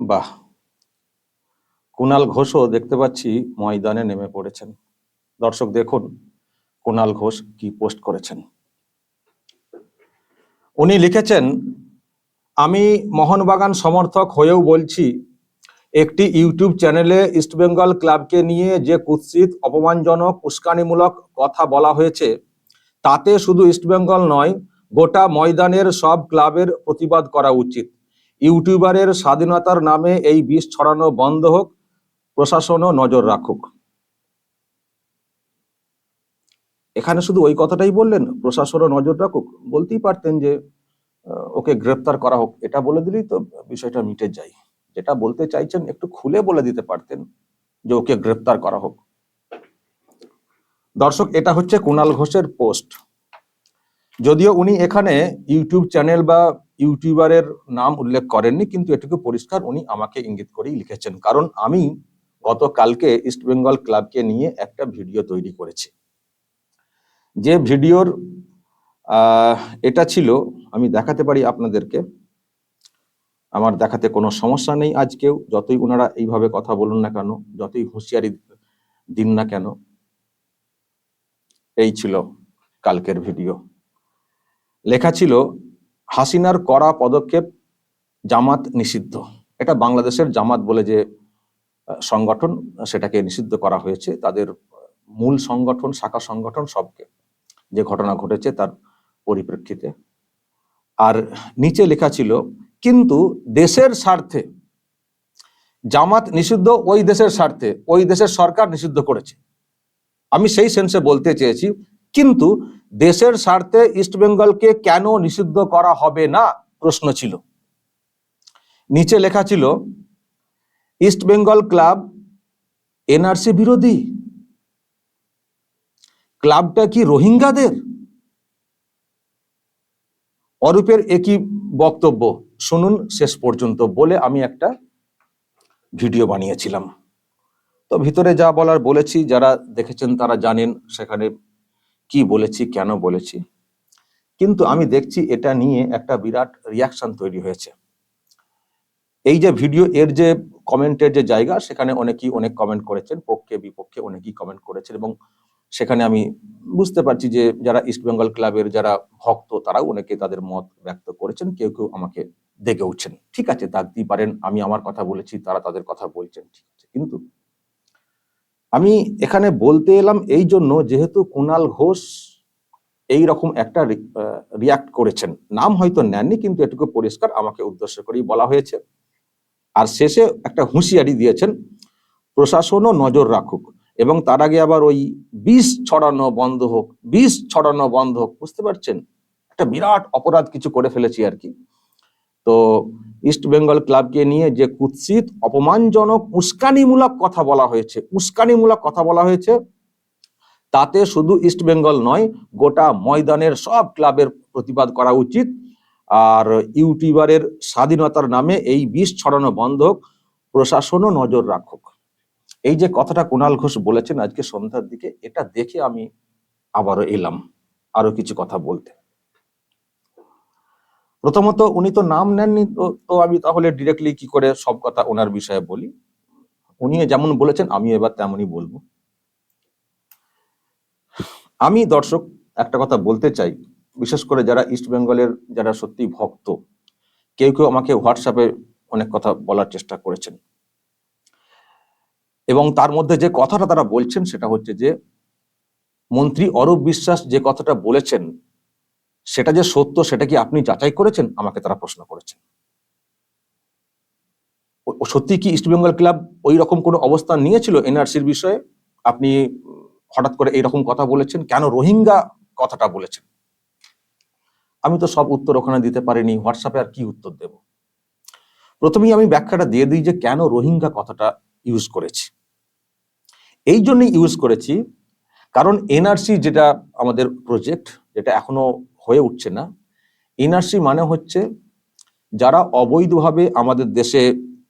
বাহ। কুণাল ঘোষও দেখতে পাচ্ছি ময়দানে নেমে পড়েছেন। দর্শক দেখুন কুণাল ঘোষ কি পোস্ট করেছেন। উনি লিখেছেন, আমি মোহনবাগান সমর্থক হয়েও বলছি, একটি ইউটিউব চ্যানেলে ইস্টবেঙ্গল ক্লাবকে নিয়ে যে কুৎসিত, অপমানজনক, উস্কানিমূলক কথা বলা হয়েছে, তাতে শুধু ইস্টবেঙ্গল নয়, গোটা ময়দানের সব ক্লাবের প্রতিবাদ করা উচিত। ইউটিউবারের স্বাধীনতার নামে এই বিষ ছড়ানো বন্ধ হোক, প্রশাসনও নজর রাখুক। এখানে শুধু ওই কথাটাই বললেন, প্রশাসনও নজর রাখুক। বলতেই পারতেন যে ওকে গ্রেপ্তার করা হোক। এটা বলে দিলেই তো বিষয়টা মিটে যায়। যেটা বলতে চাইছেন, একটু খুলে বলে দিতে পারতেন যে, ওকে গ্রেপ্তার করা হোক। দর্শক, এটা হচ্ছে কুণাল ঘোষের পোস্ট। যদিও উনি এখানে ইউটিউব চ্যানেল বা ইউটিউবারের নাম উল্লেখ করেননি, কিন্তু এটুকু পরিষ্কার উনি আমাকে ইঙ্গিত করেই লিখেছেন। কারণ আমি গতকালকে ইস্ট বেঙ্গল ক্লাবকে নিয়ে একটা ভিডিও তৈরি করেছি। যে ভিডিওর এটা ছিল, আমি দেখাতে পারি আপনাদেরকে, আমার দেখাতে কোনো সমস্যা নেই আজকেও, যতই ওনারা এইভাবে কথা বলুন না কেন, যতই হুঁশিয়ারি দিন না কেন, এই ছিল কালকের ভিডিও। লেখা ছিল হাসিনার কড়া পদক্ষেপ জামাত নিষিদ্ধ। এটা বাংলাদেশের জামাত বলে যে সংগঠন, সেটাকে নিষিদ্ধ করা হয়েছে। তাদের মূল সংগঠন, শাখা সংগঠন সবকে। যে ঘটনা ঘটেছে তার পরিপ্রেক্ষিতে। আর নিচে লেখা ছিল, কিন্তু দেশের স্বার্থে, জামাত নিষিদ্ধ ওই দেশের স্বার্থে, ওই দেশের সরকার নিষিদ্ধ করেছে। আমি সেই সেন্সে বলতে চেয়েছি, কিন্তু দেশের স্বার্থে ইস্টবেঙ্গলকে কেন নিষিদ্ধ করা হবে না? প্রশ্ন ছিল। নিচে লেখা ছিল, ইস্ট বেঙ্গল ক্লাব এনআরসি বিরোধী? ক্লাবটা কি রোহিঙ্গাদের? অরূপের একই বক্তব্য। শুনুন শেষ পর্যন্ত, বলে আমি একটা ভিডিও বানিয়েছিলাম। তো ভিতরে যা বলার বলেছি, যারা দেখেছেন তারা জানেন, সেখানে কি বলেছি, কেন বলেছি? কিন্তু আমি দেখছি এটা নিয়ে একটা বিরাট রিয়াকশন তৈরি হয়েছে। এই যে ভিডিও এর যে কমেন্টের যে জায়গা, সেখানে অনেকেই অনেক কমেন্ট করেছেন, পক্ষে, বিপক্ষে অনেকেই কমেন্ট করেছেন এবং সেখানে আমি বুঝতে পারছি যে যারা ইস্ট বেঙ্গল ক্লাবের যারা ভক্ত, তারাও অনেকে তাদের মত ব্যক্ত করেছেন, কেউ কেউ আমাকে দেখে উঠছেন ঠিক আছে দাগতেই পারেন, আমি আমার কথা বলেছি, তারা তাদের কথা বলছেন, ঠিক আছে। কিন্তু আমি এখানে বলতে এলাম এই জন্য যেহেতু কুণাল ঘোষ এই রকম একটা রিয়াক্ট করেছেন। নাম হয়তো নেননি, কিন্তু এটুকু পরিষ্কার আমাকে উদ্দেশ্য করেই বলা হয়েছে। আর শেষে একটা হুঁশিয়ারি দিয়েছেন, প্রশাসনও নজর রাখুক এবং তার আগে আবার ওই বিষ ছড়ানো বন্ধ হোক, বিষ ছড়ানো বন্ধ হোক, বুঝতে পারছেন? একটা বিরাট অপরাধ কিছু করে ফেলেছি আর কি। তো ইস্ট বেঙ্গল ক্লাবকে নিয়ে যে কুৎসিত, অপমানজনক, উস্কানিমূলক কথা বলা হয়েছে, উস্কানিমূলক কথা বলা হয়েছে, তাতে শুধু ইস্ট বেঙ্গল নয়, গোটা ময়দানের সব ক্লাবের প্রতিবাদ করা উচিত। আর ইউটিউবারের স্বাধীনতার নামে এই বিষ ছড়ানো বন্ধ প্রশাসনও নজর রাখুক। এই যে কথাটা কুণাল ঘোষ বলেছেন আজকে সন্ধ্যার দিকে, এটা দেখে আমি আবারও এলাম। আরও কিছু কথা বলতে। প্রথমত উনি তো নাম নেননি, তো আমি তাহলে ডিরেক্টলি কি করে সব কথা ওনার বিষয়ে বলি? উনি যেমন বলেছেন আমি এবার তেমনই বলব। আমি দর্শক, একটা কথা বলতে চাই, বিশেষ করে যারা ইস্ট বেঙ্গলের যারা সত্যি ভক্ত, কেউ কেউ আমাকে হোয়াটসঅ্যাপে অনেক কথা বলার চেষ্টা করেছেন। এবং তার মধ্যে যে কথাটা তারা বলছেন, সেটা হচ্ছে যে, মন্ত্রী অরূপ বিশ্বাস যে কথাটা বলেছেন সেটা যে সত্য সেটা কি আপনি যাচাই করেছেন? আমাকে তারা প্রশ্ন করেছেন। সত্যি কি ইস্ট বেঙ্গল ক্লাব ওই রকম কোনো অবস্থান নিয়েছিল এনআরসির বিষয়ে? আপনি হঠাৎ করে এইরকম কথা বলেছেন? কেন রোহিঙ্গা কথাটা বলেছেন? আমি তো সব উত্তর ওখানে দিতে পারিনি। হোয়াটসঅ্যাপে আর কি উত্তর দেব? প্রথমেই আমি ব্যাখ্যাটা দিয়ে দিই যে কেন রোহিঙ্গা কথাটা ইউজ করেছি। এই জন্যই ইউজ করেছি কারণ এনআরসি যেটা আমাদের প্রজেক্ট, যেটা এখনও হয়ে উঠছে না। এনআরসি মানে হচ্ছে যারা অবৈধভাবে আমাদের দেশে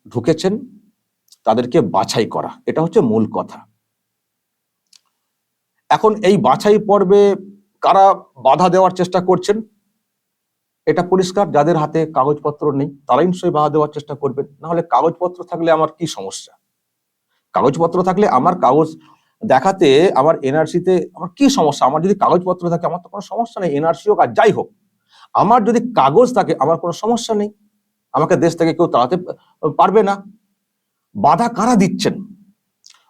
ঢুকেছেন, তাদেরকে বাছাই করা। এটা হচ্ছে মূল কথা। এখন এই বাছাই পর্বে কারা বাধা দেওয়ার চেষ্টা করছেন, এটা পরিষ্কার, যাদের হাতে কাগজপত্র নেই, তারাই নিশ্চয়ই বাধা দেওয়ার চেষ্টা করবেন। না হলে কাগজপত্র থাকলে আমার কি সমস্যা? কাগজপত্র থাকলে আমার কাগজ দেখাতে আমার এনআরসিতে আমার কি সমস্যা? আমার যদি কাগজপত্র থাকে, আমার তো কোনো সমস্যা নেই এনআরসি হোক আর যাই হোক। আমার যদি কাগজ থাকে, আমার কোনো সমস্যা নেই। আমাকে দেশ থেকে কেউ তাড়াতে পারবে না। বাধা কারা দিচ্ছেন?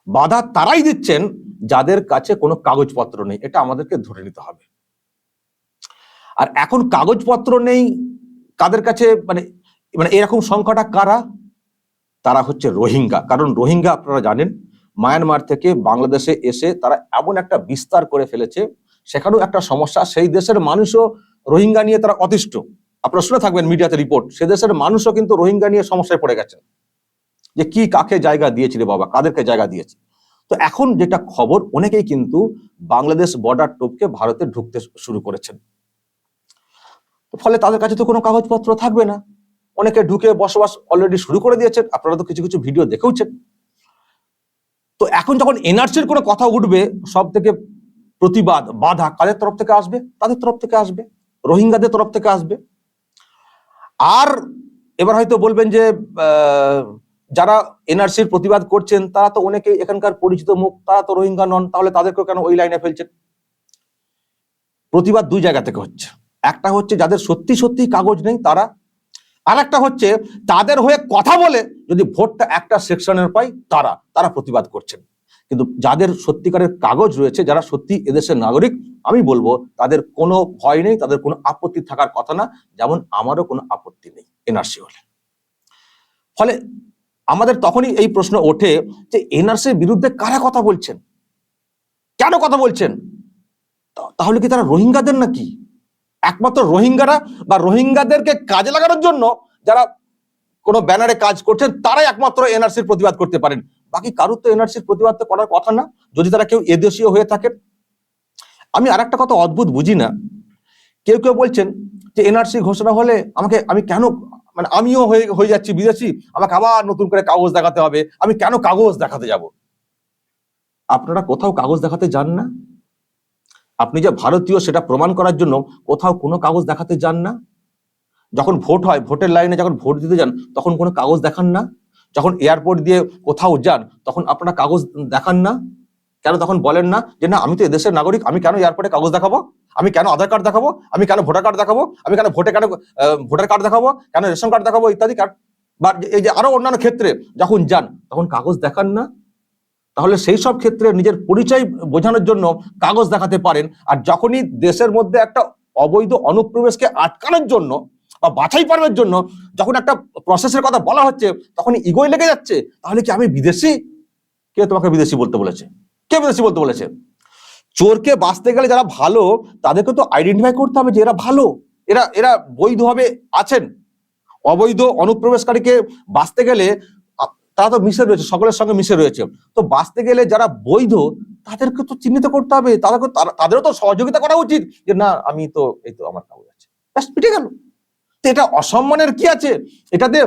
বাধা তারাই দিচ্ছেন যাদের কাছে কোনো কাগজপত্র নেই। এটা আমাদেরকে ধরে নিতে হবে। আর এখন কাগজপত্র নেই কাদের কাছে? মানে মানে এরকম সংখ্যাটা কারা? তারা হচ্ছে রোহিঙ্গা। কারণ রোহিঙ্গা আপনারা জানেন মায়ানমার থেকে বাংলাদেশে এসে তারা এমন একটা বিস্তার করে ফেলেছে, সেখানেও একটা সমস্যা, সেই দেশের মানুষও রোহিঙ্গা নিয়ে তারা অতিষ্ঠ। আপনারা শুনে থাকবেন মিডিয়াতে রিপোর্ট, সে দেশের মানুষও কিন্তু রোহিঙ্গা নিয়ে সমস্যায় পড়ে গেছেন যে কি কাকে জায়গা দিয়েছি রে বাবা, কাদেরকে জায়গা দিয়েছে? তো এখন যেটা খবর, অনেকেই কিন্তু বাংলাদেশ বর্ডার টপকে ভারতে ঢুকতে শুরু করেছেন। ফলে তাদের কাছে তো কোনো কাগজপত্র থাকবে না। অনেকে ঢুকে বসবাস অলরেডি শুরু করে দিয়েছেন। আপনারা তো কিছু কিছু ভিডিও দেখেওছেন। তো এখন যখন এনআরসির কোনো কথা উঠবে সব থেকে প্রতিবাদ বাধা কাদের তরফ থেকে আসবে? তাদের তরফ থেকে আসবে, রোহিঙ্গাদের তরফ থেকে আসবে। আর এবার হয়তো বলবেন যে যারা এনআরসির প্রতিবাদ করছেন, তারা তো অনেকে এখানকার পরিচিত মুখ, তারা তো রোহিঙ্গা নন, তাহলে তাদেরকেও কেন ওই লাইনে ফেলছেন? প্রতিবাদ দুই জায়গা থেকে হচ্ছে। একটা হচ্ছে যাদের সত্যি সত্যি কাগজ নেই, তারা আর একটা হচ্ছে, তাদের হয়ে কথা বলে যদি ভোটটা একটা সেকশনের পাই, তারা তারা প্রতিবাদ করছেন। কিন্তু যাদের সত্যিকারের কাগজ রয়েছে, যারা সত্যি এদেশের নাগরিক, আমি বলব তাদের কোনো ভয় নেই, তাদের কোনো আপত্তি থাকার কথা না, যেমন আমারও কোনো আপত্তি নেই এনআরসি হলে। ফলে আমাদের তখনই এই প্রশ্ন ওঠে যে, এনআরসির বিরুদ্ধে কারা কথা বলছেন? কেন কথা বলছেন? তাহলে কি তারা রোহিঙ্গাদের নাকি? একমাত্র রোহিঙ্গারা বা রোহিঙ্গাদেরকে কাজে লাগানোর জন্য যারা কোনো ব্যানারে কাজ করছেন, তারাই একমাত্র এনআরসির প্রতিবাদ করতে পারেন। বাকি কারোর তো এনআরসির প্রতিবাদ তো করার কথা না? যদি তারা কেউ এদেশীয় হয়ে থাকেন? আমি আর একটা কথা অদ্ভুত বুঝি না। কেউ কেউ বলছেন যে এনআরসি ঘোষণা হলে আমাকে, আমি কেন মানে আমিও হয়ে হয়ে যাচ্ছি বিদেশি, আমাকে আবার নতুন করে কাগজ দেখাতে হবে। আমি কেন কাগজ দেখাতে যাব? আপনারা কোথাও কাগজ দেখাতে যান না? আপনি যে ভারতীয় সেটা প্রমাণ করার জন্য কোথাও কোনো কাগজ দেখাতে যান না? যখন ভোট হয়, ভোটের লাইনে যখন ভোট দিতে যান, তখন কোনো কাগজ দেখান না? যখন এয়ারপোর্ট দিয়ে কোথাও যান, তখন আপনারা কাগজ দেখান না? কেন তখন বলেন না যে, না, আমি তো এদেশের নাগরিক, আমি কেন এয়ারপোর্টে কাগজ দেখাবো? আমি কেন আধার কার্ড দেখাবো? আমি কেন ভোটার কার্ড দেখাবো? আমি কেন ভোটে কেন ভোটার কার্ড দেখাবো? কেন রেশন কার্ড দেখাবো? ইত্যাদি কার্ড বা এই যে আরও অন্যান্য ক্ষেত্রে যখন যান, তখন কাগজ দেখান না? তাহলে সেই সব ক্ষেত্রে নিজের পরিচয় বোঝানোর জন্য কাগজ দেখাতে পারেন। আর যখনই দেশের মধ্যে একটা অবৈধ অনুপ্রবেশকে আটকানোর জন্য বা বাছাই পারবের জন্য যখন একটা প্রসেসের কথা বলা হচ্ছে, তখন ইগোয় লেগে যাচ্ছে, তাহলে কি আমি বিদেশি? কে তোমাকে বিদেশি বলতে বলেছে? কে বিদেশি বলতে বলেছে? চোরকে বাঁচতে গেলে যারা ভালো, তাদেরকে তো আইডেন্টিফাই করতে হবে যে এরা ভালো। এরা এরা বৈধভাবে আছেন। অবৈধ অনুপ্রবেশকারীকে বাঁচতে গেলে তারা তো মিশে রয়েছে, সকলের সঙ্গে মিশে রয়েছে। তো বাঁচতে গেলে যারা বৈধ, তাদেরকে তো চিহ্নিত করতে হবে। তাদেরকে তাদেরও তো সহযোগিতা করা উচিত যে, না, আমি তো, এই তো আমার কাগজ আছে। ব্যাস, মিটে গেল। তো এটা অসম্মানের কি আছে? এটাতে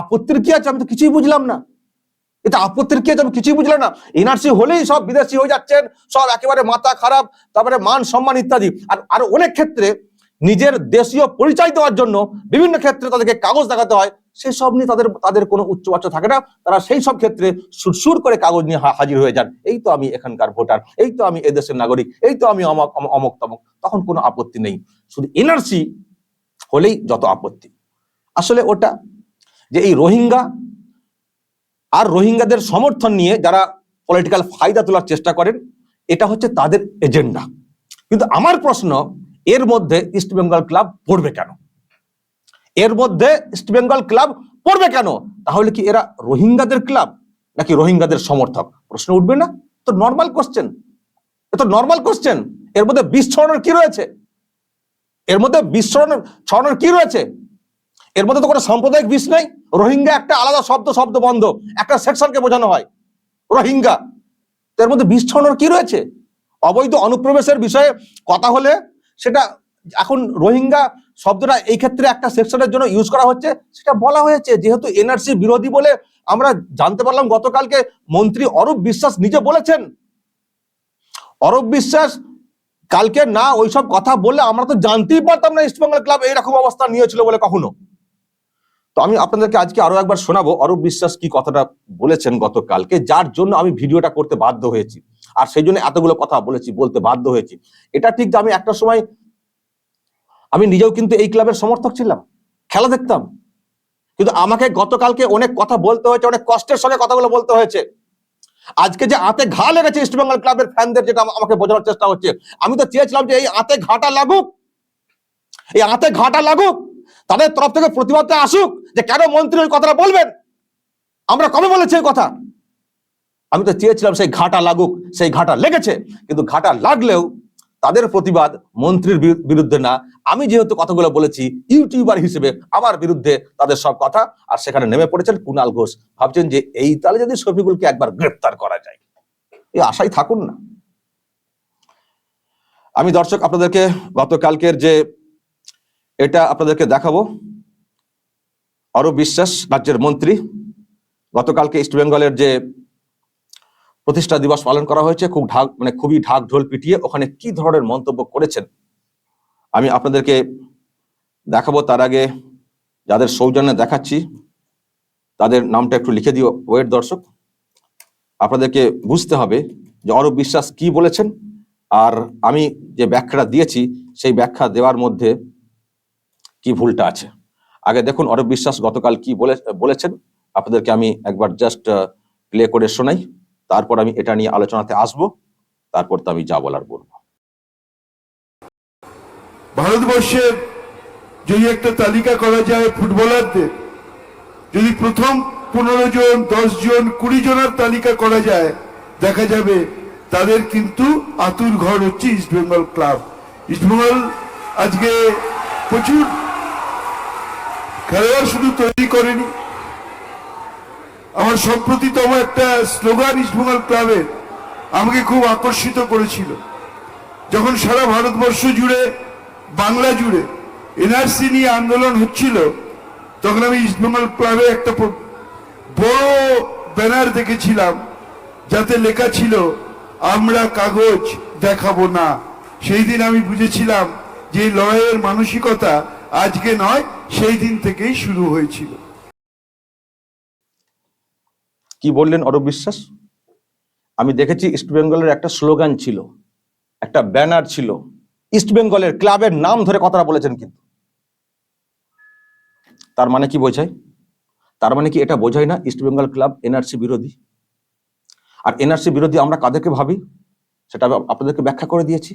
আপত্তির কি আছে? আমি তো কিছুই বুঝলাম না। এটা আপত্তির কি আছে? আমি কিছুই বুঝলাম না। এনআরসি হলেই সব বিদেশি হয়ে যাচ্ছেন, সব একেবারে মাথা খারাপ, তারপরে মান সম্মান ইত্যাদি। আর, আরও অনেক ক্ষেত্রে নিজের দেশীয় পরিচয় দেওয়ার জন্য বিভিন্ন ক্ষেত্রে তাদেরকে কাগজ দেখাতে হয়। সেসব নিয়ে তাদের তাদের কোনো উচ্চবাচ্য থাকে না। তারা সেই সব ক্ষেত্রে সুরসুর করে কাগজ নিয়ে হাজির হয়ে যান। এই তো আমি এখানকার ভোটার, এই তো আমি এদেশের নাগরিক, এই তো আমি অমক অমক তমক তখন কোনো আপত্তি নেই। শুধু এনআরসি হলেই যত আপত্তি। আসলে ওটা যে এই রোহিঙ্গা আর রোহিঙ্গাদের সমর্থন নিয়ে যারা পলিটিক্যাল ফায়দা তোলার চেষ্টা করেন, এটা হচ্ছে তাদের এজেন্ডা কিন্তু আমার প্রশ্ন, এর মধ্যে ইস্ট বেঙ্গল ক্লাব পড়বে কেন? এর মধ্যে ইস্ট বেঙ্গল ক্লাব পড়বে কেন? তাহলে কি এরা রোহিঙ্গাদের ক্লাব নাকি রোহিঙ্গাদের সমর্থক? প্রশ্ন উঠবে না? তো নর্মাল কোশ্চেন এ তো নর্মাল কোশ্চেন এর মধ্যে ছড়ানোর কি রয়েছে? এর মধ্যে বিষ ছড়ানোর কি রয়েছে? এর মধ্যে তো কোনো সাম্প্রদায়িক বিষ নেই। রোহিঙ্গা একটা আলাদা শব্দ শব্দ বন্ধ। একটা সেকশনকে বোঝানো হয়। রোহিঙ্গা। এর মধ্যে ছড়ানোর কি রয়েছে? অবৈধ অনুপ্রবেশের বিষয়ে কথা হলে সেটা এখন রোহিঙ্গা শব্দটা এই ক্ষেত্রে একটা সেকশনের জন্য ইউজ করা হচ্ছে। সেটা বলা হয়েছে যেহেতু এনআরসি বিরোধী বলে আমরা জানতে পারলাম, গতকালকে মন্ত্রী অরূপ বিশ্বাস নিজে বলেছেন। অরূপ বিশ্বাস কালকে না ওইসব কথা বললে আমরা তো জানতেই পারতাম না ইস্টবেঙ্গল ক্লাব এইরকম অবস্থা নিয়েছিল বলে কখনো। তো আমি আপনাদেরকে আজকে আরও একবার শোনাবো অরূপ বিশ্বাস কি কথাটা বলেছেন গতকালকে, যার জন্য আমি ভিডিওটা করতে বাধ্য হয়েছি। আর সেই জন্য এতগুলো কথা বলেছি, বলতে বাধ্য হয়েছি। এটা ঠিক যে আমি একটা সময় আমি নিজেও কিন্তু এই ক্লাবের সমর্থক ছিলাম। খেলা দেখতাম। কিন্তু আমাকে গতকালকে অনেক কথা বলতে হয়েছে, অনেক কষ্টের সঙ্গে কথাগুলো বলতে হয়েছে। আজকে যে আতে ঘা লেগেছে ইস্টবেঙ্গল ক্লাবের ফ্যানদের যেটা আমাকে বোঝানোর চেষ্টা হচ্ছে। আমি তো চেয়েছিলাম যে এই আতে ঘাটা লাগুক। এই আতে ঘাটা লাগুক। তাদের তরফ থেকে প্রতিবাদটা আসুক যে কেন মন্ত্রী ওই কথাটা বলবেন? আমরা কবে বলেছি এই কথা? আমি তো চেয়েছিলাম সেই ঘাটা লাগুক, সেই ঘাটা লেগেছে। কিন্তু ঘাটা লাগলেও তাদের প্রতিবাদ মন্ত্রীর বিরু- বিরুদ্ধে না। আমি যেহেতু কথাগুলো বলেছি, ইউটিউবার হিসেবে আমার বিরুদ্ধে তাদের সব কথা, আর সেখানে নেমে পড়েছেন কুনাল ঘোষ। ভাবছেন যে এই তালে যদি শফিকুলকে একবার গ্রেপ্তার করা যায়, এই আশাই থাকুন না। আমি দর্শক, আপনাদেরকে গতকালকের যে এটা আপনাদেরকে দেখাবো, অরূপ বিশ্বাস, রাজ্যের মন্ত্রী। গতকালকে ইস্ট বেঙ্গলের যে প্রতিষ্ঠা দিবস পালন করা হয়েছে, খুব ঢাক মানে খুবই ঢাক ঢোল পিটিয়ে ওখানে কি ধরনের মন্তব্য করেছেন? আমি আপনাদেরকে দেখাবো, তার আগে যাদের সৌজন্যে দেখাচ্ছি, তাদের নামটা একটু লিখে দিও, ওয়েট দর্শক। আপনাদেরকে বুঝতে হবে যে অরূপ বিশ্বাস কি বলেছেন, আর আমি যে ব্যাখ্যাটা দিয়েছি, সেই ব্যাখ্যা দেওয়ার মধ্যে কি ভুলটা আছে? আগে দেখুন, অরূপ বিশ্বাস গতকাল কি বলে, বলেছেন। আপনাদেরকে আমি একবার জাস্ট প্লে করে শোনাই। তারপর আমি এটা নিয়ে আলোচনাতে আসব, তারপর তো আমি যা বলার বলব। ভারতবর্ষের যদি একটা তালিকা করা যায় ফুটবলারদের, যদি প্রথম পনেরো জন, দশ জন, কুড়ি জনের তালিকা করা যায়, দেখা যাবে তাদের কিন্তু আতুর ঘর হচ্ছে ইস্টবেঙ্গল ক্লাব ইস্টবেঙ্গল আজকে প্রচুর খেলোয়াড় শুধু তৈরি করেনি আমার সম্প্রতি সম্প্রতিতম একটা স্লোগান ইস্টবেঙ্গল ক্লাবের আমাকে খুব আকর্ষিত করেছিল। যখন সারা ভারতবর্ষ জুড়ে, বাংলা জুড়ে এনআরসি নিয়ে আন্দোলন হচ্ছিল, তখন আমি ইস্টবেঙ্গল ক্লাবে একটা বড় ব্যানার দেখেছিলাম, যাতে লেখা ছিল, আমরা কাগজ দেখাবো না। সেই দিন আমি বুঝেছিলাম যে লড়াইয়ের মানসিকতা আজকে নয়, সেই দিন থেকেই শুরু হয়েছিল। কি বললেন অরূপ বিশ্বাস? আমি দেখেছি ইস্ট বেঙ্গলের একটা স্লোগান ছিল, একটা ব্যানার ছিল, ইস্ট বেঙ্গলের ক্লাবের নাম ধরে কথাটা বলেছেন কিন্তু। তার মানে কি বোঝায়? তার মানে কি এটা বোঝায় না ইস্ট বেঙ্গল ক্লাব এনআরসি বিরোধী? আর এনআরসি বিরোধী আমরা কাদেরকে ভাবি? সেটা আপনাদেরকে ব্যাখ্যা করে দিয়েছি।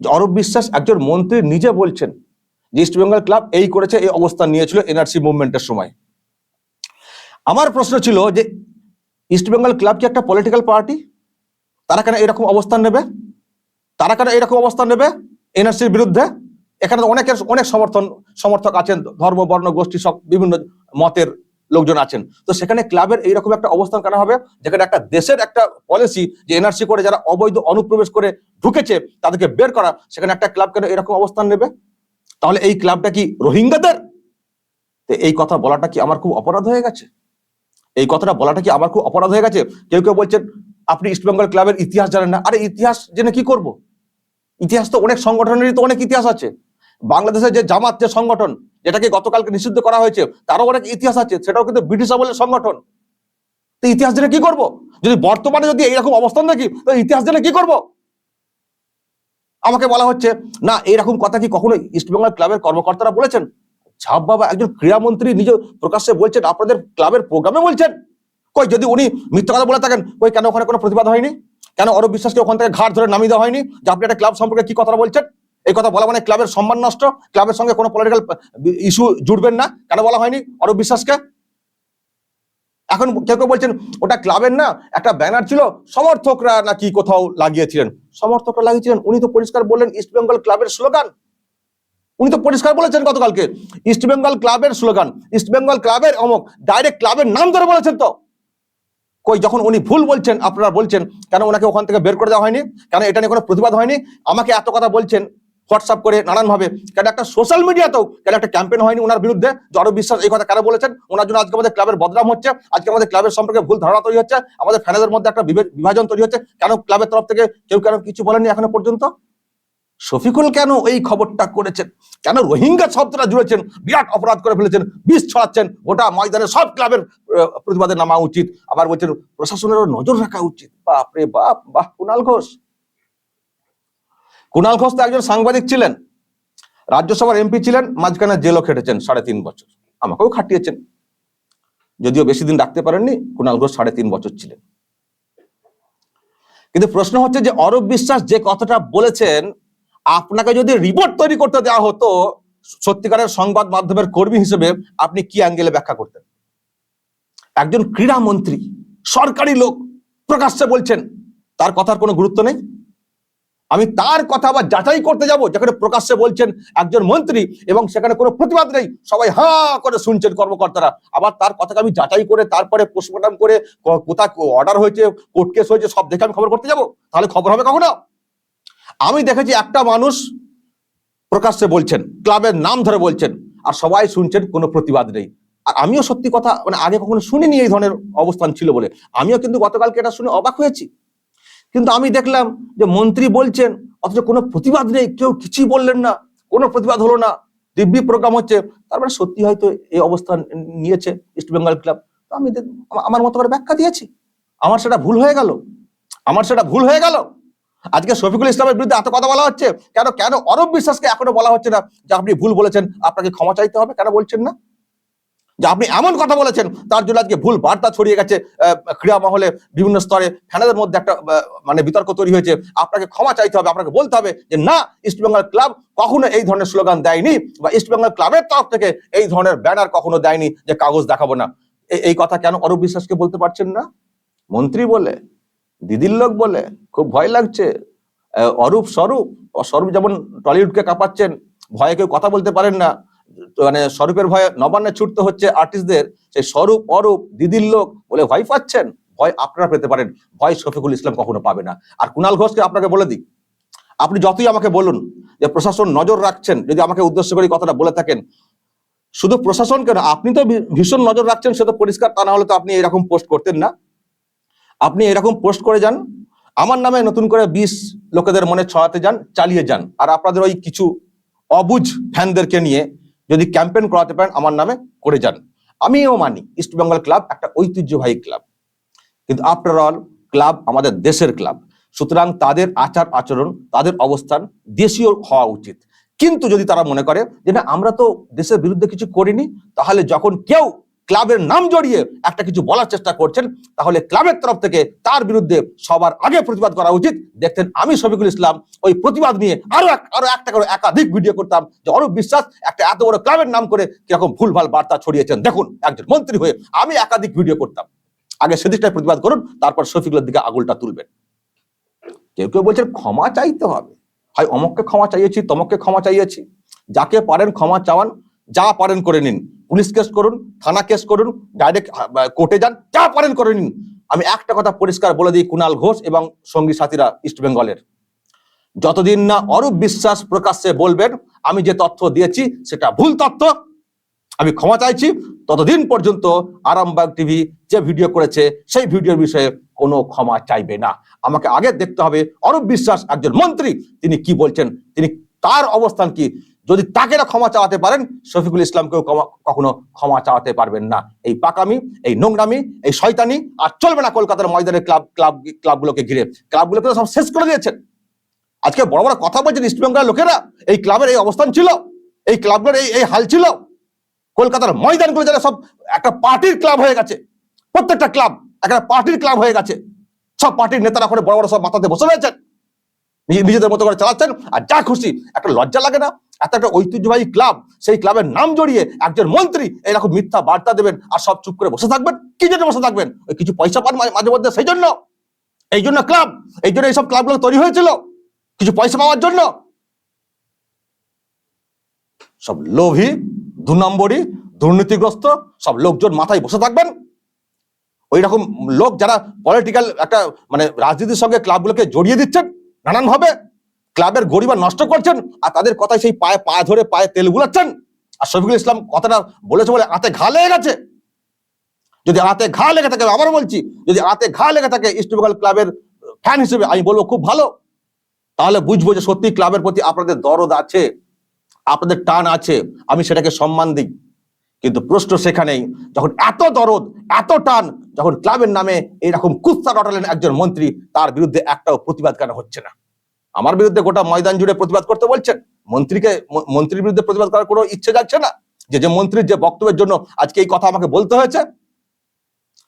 যে অরূপ বিশ্বাস একজন মন্ত্রী নিজে বলছেন যে ইস্ট বেঙ্গল ক্লাব এই করেছে, এই অবস্থান নিয়েছিল এনআরসি মুভমেন্টের সময়। আমার প্রশ্ন ছিল যে ইস্ট বেঙ্গল ক্লাব কি একটা পলিটিক্যাল পার্টি তারা কেন এরকম অবস্থান নেবে? তারা কেন এরকম অবস্থান নেবে? এনআরসির বিরুদ্ধে? এখানে অনেকের, অনেক সমর্থন, সমর্থক আছেন, ধর্ম, বর্ণ, গোষ্ঠী, সব বিভিন্ন মতের লোকজন আছেন। তো সেখানে ক্লাবের এইরকম একটা অবস্থান কেন হবে? যেখানে একটা দেশের একটা পলিসি যে এনআরসি করে যারা অবৈধ অনুপ্রবেশ করে ঢুকেছে, তাদেরকে বের করা, সেখানে একটা ক্লাব কেন এরকম অবস্থান নেবে? তাহলে এই ক্লাবটা কি রোহিঙ্গাদের? এই কথা বলাটা কি আমার খুব অপরাধ হয়ে গেছে? এই কথাটা বলাটা কি আমার খুব অপরাধ হয়ে গেছে? কেউ কেউ বলছেন, আপনি ইস্টবেঙ্গল ক্লাবের ইতিহাস জানেন না। আরে, ইতিহাস জেনে কি করব? ইতিহাস তো অনেক সংগঠনেরই তো অনেক ইতিহাস আছে। বাংলাদেশের যে জামাত, যে সংগঠন, যেটাকে গতকালকে নিষিদ্ধ করা হয়েছে, তারও অনেক ইতিহাস আছে, সেটাও কিন্তু ব্রিটিশ আমলের সংগঠন। তো ইতিহাস জেনে কি করব? যদি বর্তমানে যদি এইরকম অবস্থান দেখি, তো ইতিহাস জেনে কি করব? আমাকে বলা হচ্ছে, না, এইরকম কথা কি কখনো ইস্টবেঙ্গল ক্লাবের কর্মকর্তারা বলেছেন? ঝাপ বাবা একজন ক্রীড়ামন্ত্রী নিজে প্রকাশ্যে বলছেন, আপনাদের ক্লাবের প্রোগ্রামে বলছেন? কই, যদি উনি মিথ্যা কথা বলে থাকেন, কই, কেন ওখানে কোনো প্রতিবাদ হয়নি? কেন অরূপ বিশ্বাসকে ওখান থেকে ঘাট ধরে নামিয়ে দেওয়া হয়নি যে আপনি একটা ক্লাব সম্পর্কে কি কথা বলছেন? এই কথা বলা মানে ক্লাবের সম্মান নষ্ট, ক্লাবের সঙ্গে কোনো পলিটিক্যাল ইস্যু জুড়বেন না। কেন বলা হয়নি অরূপ বিশ্বাসকে? এখন কেউ কেউ বলছেন, ওটা ক্লাবের না, একটা ব্যানার ছিল, সমর্থকরা নাকি কোথাও লাগিয়েছিলেন। সমর্থকরা লাগিয়েছিলেন, উনি তো পরিষ্কার বললেন ইস্ট বেঙ্গল ক্লাবের স্লোগান। উনি তো পরিষ্কার বলেছেন গতকালকে। ইস্ট বেঙ্গল ক্লাবের স্লোগান ইস্ট বেঙ্গল ক্লাবের অমুক ডাইরেক্ট ক্লাবের নাম ধরে বলেছেন তো। কই, যখন উনি ভুল বলছেন, আপনারা বলছেন, কেন ওনাকে ওখান থেকে বের করে দেওয়া হয়নি? কেন এটা নিয়ে কোনো প্রতিবাদ হয়নি? আমাকে এত কথা বলছেন হোয়াটসঅ্যাপ করে নানান ভাবে কেন একটা সোশ্যাল মিডিয়াতেও কেন একটা ক্যাম্পেন হয়নি ওনার বিরুদ্ধে? জড় বিশ্বাস, এই কথা কেন বলেছেন? ওনার জন্য আজকে আমাদের ক্লাবের বদনাম হচ্ছে, আজকে আমাদের ক্লাবের সম্পর্কে ভুল ধারণা তৈরি হচ্ছে, আমাদের ফ্যানেদের মধ্যে একটা বিভে- বিভাজন তৈরি হচ্ছে। কেন ক্লাবের তরফ থেকে কেউ কেন কিছু বলেনি এখনও পর্যন্ত? শফিকুল কেন এই খবরটা করেছেন? কেন রোহিঙ্গা শব্দটা জুড়েছেন? বিরাট অপরাধ করে ফেলেছেন, বিষ ছড়াচ্ছেন, গোটা ময়দানে সব ক্লাবের প্রতিবাদে নামা উচিত। আবার বলছেন, প্রশাসনেরও নজর রাখা উচিত। বাপরে বাপ, বাহ কুণাল ঘোষ। কুণাল ঘোষ তো একজন সাংবাদিক ছিলেন। রাজ্যসভার এমপি ছিলেন, মাঝখানে জেলও খেটেছেন সাড়ে তিন বছর। আমাকেও খাটিয়েছেন। যদিও বেশি দিন রাখতে পারেননি কুণাল ঘোষ সাড়ে তিন বছর ছিলেন। কিন্তু প্রশ্ন হচ্ছে যে, অরূপ বিশ্বাস যে কথাটা বলেছেন আপনাকে যদি রিপোর্ট তৈরি করতে দেওয়া হতো, সত্যিকারের সংবাদ মাধ্যমের কর্মী হিসেবে আপনি কি অ্যাঙ্গেলে ব্যাখ্যা করতেন? একজন ক্রীড়া মন্ত্রী, সরকারি লোক প্রকাশ্যে বলছেন, তার কথার কোনো গুরুত্ব নেই? আমি তার কথা আবার যাচাই করতে যাব, যেখানে প্রকাশ্যে বলছেন একজন মন্ত্রী এবং সেখানে কোনো প্রতিবাদ নেই। সবাই হা করে শুনছেন কর্মকর্তারা। আবার তার কথাকে আমি যাচাই করে, তারপরে পোস্টমর্টম করে কোথায় অর্ডার হয়েছে কোর্ট কেস হয়েছে, সব দেখে আমি খবর করতে যাব? তাহলে খবর হবে কখনো? আমি দেখেছি একটা মানুষ প্রকাশ্যে বলছেন, ক্লাবের নাম ধরে বলছেন, আর সবাই শুনছেন, কোনো প্রতিবাদ নেই। আর আমিও সত্যি কথা মানে আগে কখনো শুনিনি এই ধরনের অবস্থান ছিল বলে। আমিও কিন্তু গতকালকে এটা শুনে অবাক হয়েছি। কিন্তু আমি দেখলাম যে মন্ত্রী বলছেন, অথচ কোনো প্রতিবাদ নেই, কেউ কিছুই বললেন না, কোনো প্রতিবাদ হলো না। দিব্যি প্রোগ্রাম হচ্ছে, তার মানে সত্যি হয়তো এই অবস্থান নিয়েছে ইস্ট বেঙ্গল ক্লাব তো আমি আমার মতো করে ব্যাখ্যা দিয়েছি। আমার সেটা ভুল হয়ে গেল। আমার সেটা ভুল হয়ে গেল। আজকে শফিকুল ইসলামের বিরুদ্ধে এত কথা বলা হচ্ছে, কেন কেন অরব বিশ্বাসকে এখনও বলা হচ্ছে না যে আপনি ভুল বলেছেন, আপনাকে ক্ষমা চাইতে হবে, কেন বলছেন না? যে আপনি এমন কথা বলেছেন, তার জন্য আজকে ভুল বার্তা ছড়িয়ে গেছে ক্রীড়া মহলে বিভিন্ন স্তরে, ফ্যানেদের মধ্যে একটা মানে বিতর্ক তৈরি হয়েছে, আপনাকে ক্ষমা চাইতে হবে, আপনাকে বলতে হবে যে না ইস্টবেঙ্গল ক্লাব কখনো এই ধরনের স্লোগান দেয়নি বা ইস্টবেঙ্গল ক্লাবের তরফ থেকে এই ধরনের ব্যানার কখনো দেয়নি যে কাগজ দেখাবো না। এই কথা কেন অরূপ বিশ্বাসকে বলতে পারছেন না? মন্ত্রী বলে দিদির লোক বলে, খুব ভয় লাগছে। অরূপ স্বরূপ স্বরূপ যেমন টলিউডকে কাঁপাচ্ছেন, ভয়ে কেউ কথা বলতে পারেন না। মানে স্বরূপের ভয়ে নবান্নে ছুটতে হচ্ছে আর্টিস্টদের সেই স্বরূপ, অরূপ, দিদির লোক বলে ভয় পাচ্ছেন? ভয় আপনারা পেতে পারেন। ভয় শফিকুল ইসলাম কখনো পাবে না। আর কুণাল ঘোষকে আপনাকে বলে দিই, আপনি যতই আমাকে বলুন যে প্রশাসন নজর রাখছেন, যদি আমাকে উদ্দেশ্য করে কথাটা বলে থাকেন, শুধু প্রশাসন কেন আপনি তো ভীষণ নজর রাখছেন, সে তো পরিষ্কার, তা না হলে তো আপনি এরকম পোস্ট করতেন না। আপনি এরকম পোস্ট করে যান, আমার নামে নতুন করে বিষ লোকেদের মনে ছড়াতে যান, চালিয়ে যান। আর আপনাদের ওই কিছু অবুঝ ফ্যানদেরকে নিয়ে যদি ক্যাম্পেন করাতে পারেন, আমার নামে করে যান। আমিও মানি, ইস্ট বেঙ্গল ক্লাব একটা ঐতিহ্যবাহী ক্লাব। কিন্তু আফটার অল, ক্লাব আমাদের দেশের ক্লাব। সুতরাং তাদের আচার আচরণ, তাদের অবস্থান দেশীয় হওয়া উচিত। কিন্তু যদি তারা মনে করে যে না, আমরা তো দেশের বিরুদ্ধে কিছু করিনি, তাহলে যখন কেউ ক্লাবের নাম জড়িয়ে একটা কিছু বলার চেষ্টা করছেন, তাহলে ক্লাবের তরফ থেকে তার বিরুদ্ধে সবার আগে প্রতিবাদ করা উচিত। দেখতেন আমি শফিকুল ইসলাম, ওই প্রতিবাদ নিয়ে আরও আরও একটা করে একাধিক ভিডিও করতাম, যে অরূপ বিশ্বাস একটা এত বড় ক্লাবের নাম করে কীরকম ভুলভাল বার্তা ছড়িয়েছেন। দেখুন, একজন মন্ত্রী হয়ে আমি একাধিক ভিডিও করতাম। আগে সেদিকটায় প্রতিবাদ করুন, তারপর শফিকুলের দিকে আগুলটা তুলবেন। কেউ কেউ বলছেন, ক্ষমা চাইতে হবে। হয় অমককে ক্ষমা চাইয়েছি, তমককে ক্ষমা চাইয়েছি। যাকে পারেন ক্ষমা চাওয়ান, যা পারেন করে নিন। পুলিশ কেস করুন, থানা কেস করুন ডাইরেক্ট কোর্টে যান, যা পারেন করে নিন। আমি একটা কথা পরিষ্কার বলে দিই কুণাল ঘোষ এবং সঙ্গী সাথীরা ইস্ট বেঙ্গলের যতদিন না অরূপ বিশ্বাস প্রকাশ্যে বলবেন, আমি যে তথ্য দিয়েছি সেটা ভুল তথ্য। আমি ক্ষমা চাইছি। ততদিন পর্যন্ত আরামবাগ টিভি যে ভিডিও করেছে, সেই ভিডিওর বিষয়ে কোনো ক্ষমা চাইবে না। আমাকে আগে দেখতে হবে অরূপ বিশ্বাস একজন মন্ত্রী। তিনি কি বলছেন? তিনি তার অবস্থান কি? যদি তাকে না ক্ষমা চাওয়াতে পারেন, শফিকুল ইসলামকেও কখনো ক্ষমা চাওয়াতে পারবেন না। এই পাকামি, এই নোংরামি, এই শয়তানি আর চলবে না কলকাতার ময়দানের ক্লাব ক্লাব ক্লাবগুলোকে ঘিরে। ক্লাবগুলোকে সব শেষ করে দিয়েছেন। আজকে বড় বড় কথা বলছেন ইস্ট বেঙ্গলের লোকেরা। এই ক্লাবের এই অবস্থান ছিল। এই ক্লাবগুলোর এই এই হাল ছিল। কলকাতার ময়দানগুলো যারা সব একটা পার্টির ক্লাব হয়ে গেছে। প্রত্যেকটা ক্লাব একটা পার্টির ক্লাব হয়ে গেছে। সব পার্টির নেতারা করে বড় বড় সব মাথাতে বসে রয়েছেন। নিজেদের মতো করে চালাচ্ছেন। আর যা খুশি, একটা লজ্জা লাগে না, এত একটা ঐতিহ্যবাহী ক্লাব, সেই ক্লাবের নাম জড়িয়ে একজন মন্ত্রী এরকম মিথ্যা বার্তা দেবেন আর সব চুপ করে বসে থাকবেন? কি জন্য বসে থাকবেন? ওই কিছু পয়সা পান মাঝে- মধ্যে, সেই জন্য। এই জন্য ক্লাব, এই জন্য এইসব ক্লাবগুলো তৈরি হয়েছিল। কিছু পয়সা পাওয়ার জন্য। সব লোভী দু নম্বরই দুর্নীতিগ্রস্ত, সব লোকজন মাথায় বসে থাকবেন। ওই রকম লোক যারা পলিটিক্যাল একটা মানে রাজনীতির সঙ্গে ক্লাবগুলোকে জড়িয়ে দিচ্ছেন নানান ভাবে ক্লাবের গরিবা নষ্ট করছেন আর তাদের কথায় সেই পায়ে পায়ে ধরে পায়ে তেল গুলাচ্ছেন। আর শফিকুল ইসলাম কথাটা বলেছে বলে হাতে ঘা লেগে গেছে। যদি হাতে ঘা লেগে থাকে আবার বলছি, যদি হাতে ঘা লেগে থাকে ইস্ট বেঙ্গল ক্লাবের ফ্যান হিসেবে, আমি বলব খুব ভালো। তাহলে বুঝব যে সত্যি ক্লাবের প্রতি আপনাদের দরদ আছে, আপনাদের টান আছে, আমি সেটাকে সম্মান দিই। কিন্তু প্রশ্ন সেখানেই, যখন এত দরদ, এত টান, যখন ক্লাবের নামে এইরকম কুস্তা রটালেন একজন মন্ত্রী, তার বিরুদ্ধে একটাও প্রতিবাদ কেন হচ্ছে না? আমার বিরুদ্ধে গোটা ময়দান জুড়ে প্রতিবাদ করতে বলছেন। মন্ত্রীকে মন্ত্রীর বিরুদ্ধে প্রতিবাদ করার কোনো ইচ্ছে যাচ্ছে না? যে যে মন্ত্রীর যে বক্তব্যের জন্য আজকে এই কথা আমাকে বলতে হয়েছে?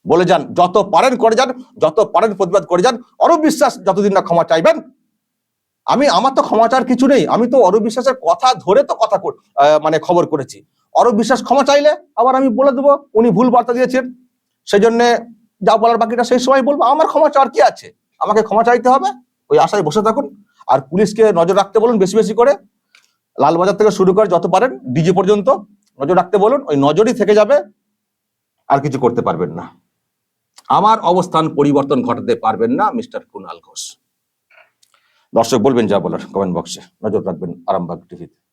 বলে যান, যত পারেন করে যান, যত পারেন প্রতিবাদ করে যান, অরূপ বিশ্বাস যতদিন না ক্ষমা চাইবেন, আমি, আমার তো ক্ষমা চার কিছু নেই, আমি তো অরূপ বিশ্বাসের কথা ধরে তো কথা মানে খবর করেছি। অরূপ বিশ্বাস, ক্ষমা চাইলে আবার আমি বলে দেবো, উনি ভুল বার্তা দিয়েছেন। সেই জন্য যা বলার বাকিটা সেই সময় বলব। আমার ক্ষমা চাওয়ার কি আছে? আমাকে ক্ষমা চাইতে হবে, ওই আশায় বসে থাকুন। আর পুলিশকে নজর রাখতে বলুন বেশি বেশি করে। লালবাজার থেকে শুরু করে যত পারেন, ডিজি পর্যন্ত নজর রাখতে বলুন, ওই নজরই থেকে যাবে। আর কিছু করতে পারবেন না। আমার অবস্থান পরিবর্তন ঘটাতে পারবেন না, মিস্টার কুণাল ঘোষ। দর্শক, বলবেন যা বলার কমেন্ট বক্সে নজর রাখবেন আরামবাগ টিভিতে